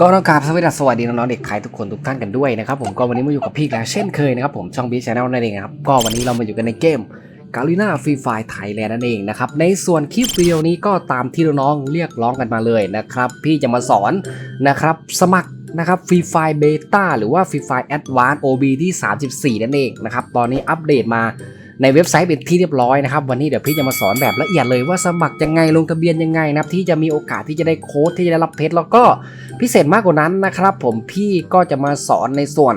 ก็ต้องกราบสวัสดีสวัสดีน้องๆเด็กขายทุกคนทุกท่านกันด้วยนะครับผมก็วันนี้มาอยู่กับพี่แล้วเช่นเคยนะครับผมช่องบีชแนลนั่นเองครับก็วันนี้เรามาอยู่กันในเกมกาลิน่าฟรีไฟไทยแลนด์นั่นเองนะครับในส่วนคลิปวิดีโอนี้ก็ตามที่น้องๆเรียกร้องกันมาเลยนะครับพี่จะมาสอนนะครับสมัครนะครับฟรีไฟเบต้าหรือว่าฟรีไฟแอดวานซ์ OB ที่ 34 นั่นเองนะครับตอนนี้อัปเดตมา ในเว็บไซต์เป็นที่เรียบร้อยนะครับวันนี้เดี๋ยวพี่จะมาสอนแบบละเอียดเลยว่าสมัครยังไงลงทะเบียนยังไงนะครับที่จะมีโอกาสที่จะได้โค้ดที่จะได้รับเพชรแล้วก็พิเศษมากกว่านั้นนะครับผมพี่ก็จะมาสอนในส่วน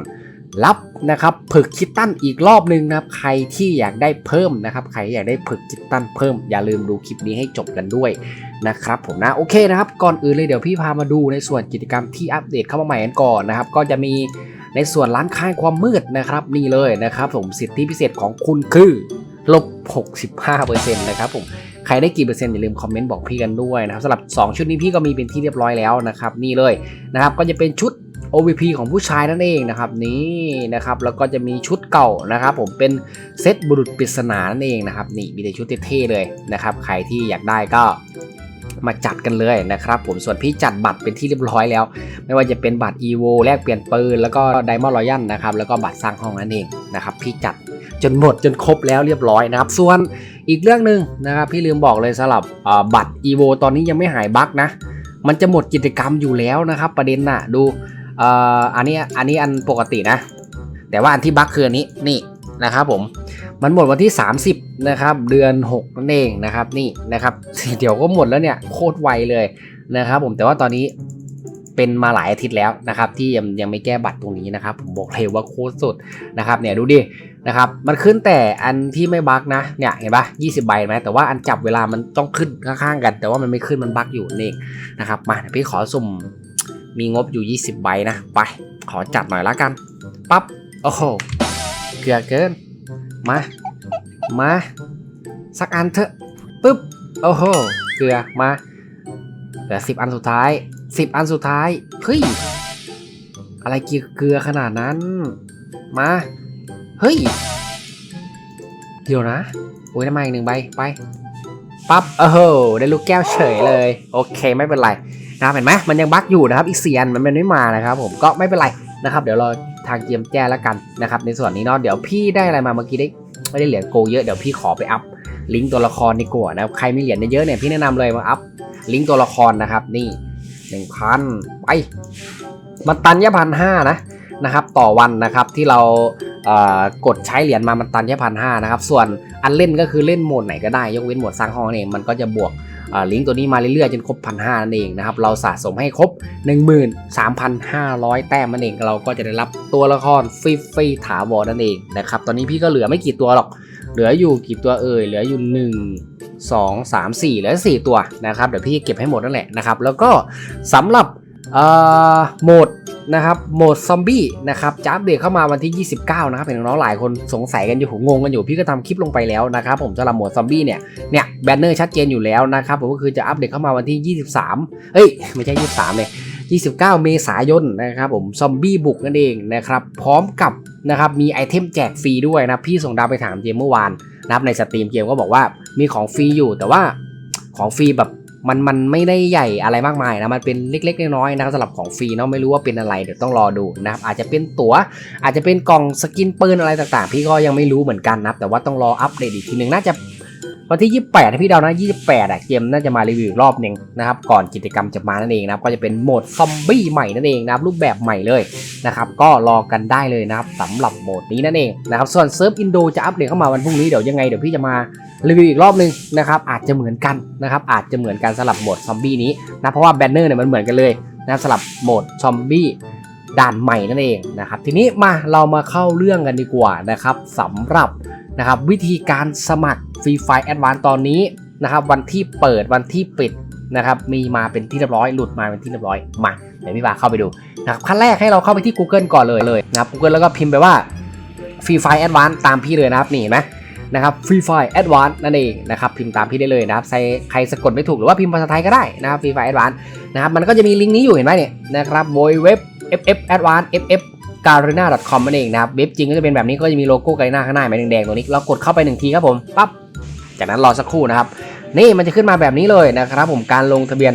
รับนะครับผึกคิตตันอีกรอบหนึ่งนะครับใครที่อยากได้เพิ่มนะครับใครอยากได้ผึกคิตตันเพิ่ม อย่าลืมดูคลิปนี้ให้จบกันด้วยนะครับผมนะโอเคนะครับก่อนอื่นเลยเดี๋ยวพี่พามาดูในส่วนกิจกรรมที่อัปเดตเข้ามาใหม่กันก่อนนะครับก็จะมี ในส่วนร้านค้าความมืดนะครับนี่เลยนะครับผมสิทธิพิเศษของคุณคือลบ 65%นะครับผมใครได้กี่เปอร์เซ็นต์อย่าลืมคอมเมนต์บอกพี่กันด้วยนะครับสำหรับ 2 ชุดนี้พี่ก็มีเป็นที่เรียบร้อยแล้วนะครับนี่เลยนะครับก็จะเป็นชุด OVP ของผู้ชายนั่นเองนะครับนี่นะครับแล้วก็จะมีชุดเก่านะครับผมเป็นเซตบุรุษปริศนานั่นเองนะครับนี่มีแต่ชุดเท่ๆเลยนะครับใครที่อยากได้ก็ มาจัดกันเลยนะครับผมส่วนพี่จัดบัตรเป็นที่เรียบร้อยแล้ว ไม่ว่าจะเป็นบัตร EVO แลกเปลี่ยนปืนแล้วก็ Diamond Royal นะครับแล้วก็บัตรสร้างห้องนั่นเองนะครับพี่จัดจนหมดจนครบแล้วเรียบร้อยนะครับ ส่วนอีกเรื่องหนึ่งนะครับพี่ลืมบอกเลยสำหรับบัตร EVO ตอนนี้ยังไม่หายบั๊กนะ มันจะหมดกิจกรรมอยู่แล้วนะครับ ประเด็นน่ะดูอันนี้อันนี้อันปกตินะ แต่ว่าอันที่บั๊กคืออันนี้นี่นะครับผม มันหมดวันที่ 30 นะครับ เดือน 6 นั่นเองนะครับนี่นะครับ เดี๋ยวก็หมดแล้วเนี่ยโคตรไวเลยนะครับผมแต่ว่าตอนนี้เป็นมาหลายอาทิตย์แล้วนะครับ ที่ยังยังไม่แก้บัตรตรงนี้นะครับ ผมบอกเลยว่าโคตรสุดนะครับเนี่ยดูดินะครับมันขึ้นแต่อันที่ไม่บั๊กนะเนี่ยเห็นปะ20 ใบไหมแต่ว่าอันจับเวลามันต้องขึ้นข้างๆกัน แต่ว่ามันไม่ขึ้นมันบั๊กอยู่นี่เองนะครับมาพี่ขอสุ่มมีงบอยู่ 20 ใบนะไป ขอจัดหน่อยละกันปั๊บโอ้โหเกือเกิน มา มา สักอันเถอะปึ๊บ โอ้โห เกลือ มา เหลือ10อันสุดท้าย10อันสุดท้าย เฮ้ย อะไรเกลือเกลือขนาดนั้น มา เฮ้ย เดี๋ยวนะ โอ้ยได้มาอีกหนึ่งใบ ไป ปั๊บเออโห ได้ลูกแก้วเฉยเลย โอเค ไม่เป็นไร นะเห็นไหมมันยังบั๊กอยู่นะครับ อีกเสียนมันไม่มานะครับผม ก็ไม่เป็นไร นะครับเดี๋ยวรอทางเกมแจ้แล้วกันนะครับในส่วนนี้เนาะเดี๋ยวพี่ได้อะไรมาเมื่อกี้ได้ไม่ได้เหรียญโกเยอะเดี๋ยวพี่ขอไปอัพลิงก์ตัวละครดีกว่านะครับใครมีเหรียญเยอะเนี่ยพี่แนะนำเลยมาอัพลิงก์ตัวละครนะครับนี่หนึ่งพันไปมันตันแค่พันห้านะนะครับต่อวันนะครับที่เรากดใช้เหรียญมามันตันแค่พันห้านะครับ ส่วนอันเล่นก็คือเล่นโหมดไหนก็ได้ ยกเว้นโหมดสร้างห้องเองมันก็จะบวก ลิงก์ตัวนี้มาเรื่อยๆจนครบพันห้านั่นเองนะครับเราสะสมให้ครบ 13,500 แต้มนั่นเองเราก็จะได้รับตัวละครฟรีฟรีๆถาวรนั่นเองนะครับตอนนี้พี่ก็เหลือไม่กี่ตัวหรอก เหลืออยู่กี่ตัวเอ่ยเหลืออยู่ 1 2 3 4เหลือ4ตัวนะครับเดี๋ยวพี่เก็บให้หมดนั่นแหละนะครับแล้วก็สำหรับโหมด นะครับโหมดซอมบี้นะครับจะอัปเดตเข้ามาวันที่ 29 นะครับเห็นน้องๆหลายคนสงสัยกันอยู่งงกันอยู่พี่ก็ทำคลิปลงไปแล้วนะครับผมสำหรับโหมดซอมบี้เนี่ยเนี่ยแบนเนอร์ชัดเจนอยู่แล้วนะครับผมก็คือจะอัปเดตเข้ามาวันที่ 23 เอ้ยไม่ใช่ 23 เลย 29 เมษายนนะครับผมซอมบี้บุกนั่นเองนะครับพร้อมกับนะครับมีไอเทมแจกฟรีด้วยนะพี่ส่งดาวไปถามเจมเมื่อวานนะครับในสตรีมเกมก็บอกว่ามีของฟรีอยู่แต่ว่าของฟรีแบบ มันมันไม่ได้ใหญ่อะไรมากมายนะมันเป็นเล็กๆน้อยๆนะครับสำหรับของฟรีเนาะไม่รู้ว่าเป็นอะไรเดี๋ยวต้องรอดูนะครับอาจจะเป็นตัว๋วอาจจะเป็นกล่องสกินปืนอะไรต่างๆ พี่ก็ยังไม่รู้เหมือนกันนะแต่ว่าต้องรออัปเดตอีกทีหนึ่งน่าจะ วันที่ 28นะพี่เดานะ 28อะเกมน่าจะมารีวิวรอบหนึ่งนะครับก่อนกิจกรรมจะมานั่นเองนะครับก็จะเป็นโหมดซอมบี้ใหม่นั่นเองนะครับรูปแบบใหม่เลยนะครับก็รอกันได้เลยนะครับสำหรับโหมดนี้นั่นเองนะครับส่วนเซิร์ฟอินโดจะอัปเดตเข้ามาวันพรุ่งนี้เดี๋ยวยังไงเดี๋ยวพี่จะมารีวิวอีกรอบหนึ่งนะครับอาจจะเหมือนกันนะครับอาจจะเหมือนกันสำหรับโหมดซอมบี้นี้นะเพราะว่าแบนเนอร์เนี่ยมันเหมือนกันเลยนะสำหรับโหมดซอมบี้ด่านใหม่นั่นเองนะครับทีนี้มาเรามาเข้าเรื่องกันดีกว่านะครับสำหรับนะครับวิธีการสมัคร ฟรีไฟแอดวานตอนนี้นะครับวันที่เปิดวันที่ปิดนะครับมีมาเป็นที่เรียบร้อยหลุดมาเป็นที่เรียบร้อยมาเดี๋ยวพี่บาเข้าไปดูนะครับขั้นแรกให้เราเข้าไปที่ Google ก่อนเลยเลยนะครับ Google แล้วก็พิมพ์ไปว่าฟรีไฟแอดวานตามพี่เลยนะครับนี่เห็นไหมนะครับฟรีไฟแอดวานนั่นเองนะครับพิมพ์ตามพี่ได้เลยนะครับใส่ใครสะกดไม่ถูกหรือว่าพิมพ์ภาษาไทยก็ได้นะครับฟรีไฟแอดวานนะครับมันก็จะมีลิงก์นี้อยู่เห็นไหมเนี่ยนะครับโวยเว็บ ff advance ff garena com นั่นเองนะครับเว็บจริงก็จะเป็นแบบนี้ก็จะมีโลโก้ Garena ข้างหน้าหมายแดงๆตรงนี้เรากดเข้าไปหนึ่งทีครับผมปั๊บ จากนั้นรอสักครู่นะครับ นี่มันจะขึ้นมาแบบนี้เลยนะครับ ผมการลงทะเบียน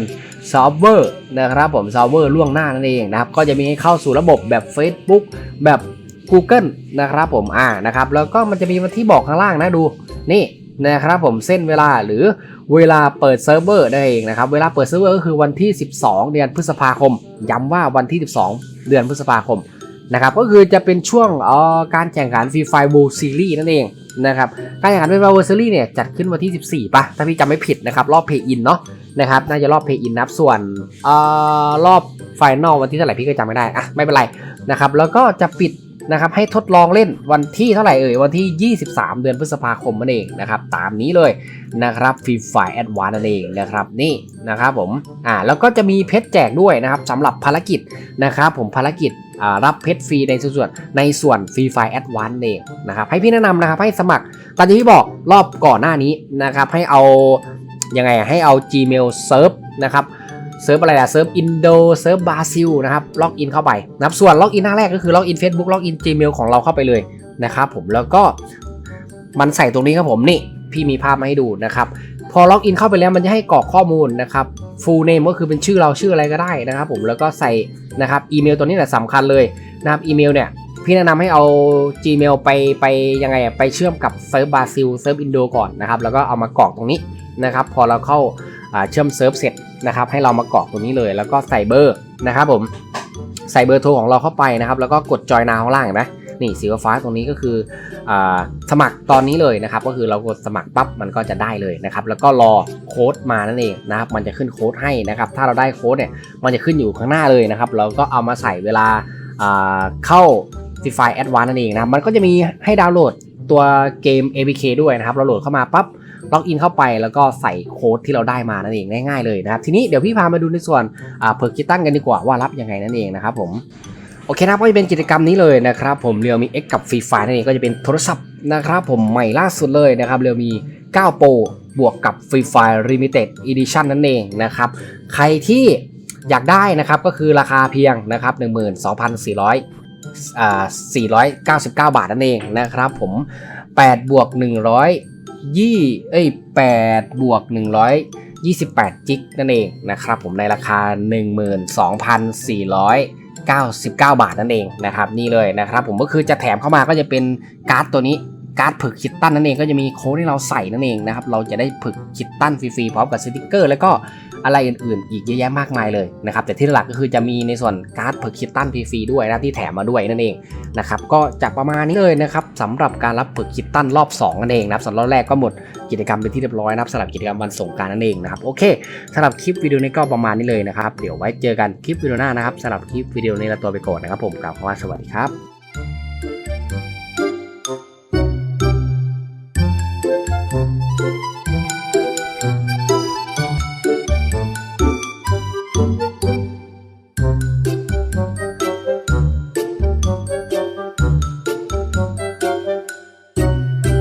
ซอฟเวอร์นะครับผมซอฟเวอร์ล่วงหน้านั่นเองนะครับ ก็จะมีให้เข้าสู่ระบบแบบ Facebook แบบ Google นะครับผมอ่านะครับ แล้วก็มันจะมีวันที่บอกข้างล่างนะดู นี่นะครับผมเส้นเวลาหรือเวลาเปิดเซิร์ฟเวอร์นั่นเองนะครับ เวลาเปิดเซิร์ฟเวอร์ก็คือวันที่ 12 เดือนพฤษภาคม ย้ำว่าวันที่ 12 เดือนพฤษภาคม นะครับก็คือจะเป็นช่วงอ่อการแข่งขันฟรีไฟบูซีรีส์นั่นเองนะครับการแข่งขันฟรีไฟบูซีรีส์เนี่ยจัดขึ้นวันที่ 14ป่ะถ้าพี่จำไม่ผิดนะครับรอบเพย์อินเนาะนะครับน่าจะรอบเพย์อินนับส่วนอ่อรอบไฟนอลวันที่เท่าไหร่พี่ก็จำไม่ได้อะไม่เป็นไรนะครับแล้วก็จะปิดนะครับให้ทดลองเล่นวันที่เท่าไหร่เอ่ยวันที่ 23 เดือนพฤษภาคมนั่นเองนะครับตามนี้เลยนะครับฟรีไฟแอดวานนั่นเองนะครับนี่นะครับผมอ่าแล้วก็จะมีเพชรแจกด้วยนะครับสำหรับภารกิจนะครับผมภารกิจ รับเพชรฟรีในส่วนในส่วนฟรีไฟแอดวานเองนะครับให้พี่แนะนำนะครับให้สมัครตามที่พี่บอกรอบก่อนหน้านี้นะครับให้เอายังไงให้เอา Gmail เซิร์ฟนะครับเซิร์ฟอะไรอะเซิร์ฟอินโดเซิร์ฟบราซิลนะครับล็อกอินเข้าไปนะครับส่วนล็อกอินหน้าแรกก็คือล็อกอิน Facebook ล็อกอิน Gmail ของเราเข้าไปเลยนะครับผมแล้วก็มันใส่ตรงนี้ครับผมนี่พี่มีภาพมาให้ดูนะครับ พอล็อกอินเข้าไปแล้วมันจะให้กรอกข้อมูลนะครับ full name ก็คือเป็นชื่อเราชื่ออะไรก็ได้นะครับผมแล้วก็ใส่นะครับอีเมลตัวนี้แหละสำคัญเลยนะครับอีเมลเนี่ยพี่แนะนำให้เอา Gmail ไปไปยังไงไปเชื่อมกับเซิร์ฟบราซิลเซิร์ฟอินโดก่อนนะครับแล้วก็เอามากรอกตรงนี้นะครับพอเราเข้าเชื่อมเซิร์ฟเสร็จนะครับให้เรามากรอกตรงนี้เลย แล้วก็ใส่เบอร์นะครับผมใส่เบอร์โทรของเราเข้าไปนะครับแล้วก็กดจอยนาข้างล่างนไหม นี่สีฟ้าตรงนี้ก็คืออสมัครตอนนี้เลยนะครับ ก็คือเรากดสมัครปั๊บมันก็จะได้เลยนะครับ แล้วก็รอโค้ดมานั่นเองนะครับ มันจะขึ้นโค้ดให้นะครับ ถ้าเราได้โค้ดเนี่ยมันจะขึ้นอยู่ข้างหน้าเลยนะครับ เราก็เอามาใส่เวลาเข้า f ีไฟแอดวานนั่นเองนะมันก็จะมีให้ดาวน์โหลดตัวเกม APK ด้วยนะครับ เราโหลดเข้ามาปั๊บล็อกอินเข้าไปแล้วก็ใส่โค้ดที่เราได้มานั่นเองง่ายๆเลยนะครับ ทีนี้เดี๋ยวพี่พามาดูในส่วนเพิร์กคิตตันกันดีกว่าว่ารับยังไงนั่นเองนะครับผม โอเคนะครับก็จะเป็นกิจกรรมนี้เลยนะครับผมเรียวมี X กับฟรีไฟนั่นเองก็จะเป็นโทรศัพท์นะครับผมใหม่ล่าสุดเลยนะครับเรียวมี 9 Pro บวกกับ Free Fire Limited Edition นั่นเองนะครับใครที่อยากได้นะครับก็คือราคาเพียงนะครับ12,400อ่า499 บาทนั่นเองนะครับผม8บวก100ยี่เอ้ย8บวก128 จิกนั่นเองนะครับผมในราคา 99 บาทนั่นเองนะครับนี่เลยนะครับผมก็คือจะแถมเข้ามาก็จะเป็นการ์ดตัวนี้การ์ดผึกคิตตันนั่นเองก็จะมีโค้ดที่เราใส่นั่นเองนะครับเราจะได้ผึกคิตตันฟรีๆพร้อมกับสติกเกอร์ แล้วก็ อะไรอื่นๆ อีกเยอะแยะมากมายเลยนะครับแต่ที่หลักก็คือจะมีในส่วนการ์ดผึกคิตตันฟรีด้วยนะที่แถมมาด้วยนั่นเองนะครับก็จะประมาณนี้เลยนะครับสำหรับการรับฝึกคิดตั้นรอบ2นั่นเองนะครับสำหรับรอบแรกก็หมดกิจกรรมเป็นที่เรียบร้อยนะครับสำหรับกิจกรรมวันสงการนั่นเองนะครับโอเคสำหรับคลิปวิดีโอนี้ก็ประมาณนี้เลยนะครับเดี๋ยวไว้เจอกันคลิปวิดีโอหน้านะครับสำหรับคลิปวิดีโอนี้เราตัวไปก่อนนะครับผมกล่าวคำว่าสวัสดีครับ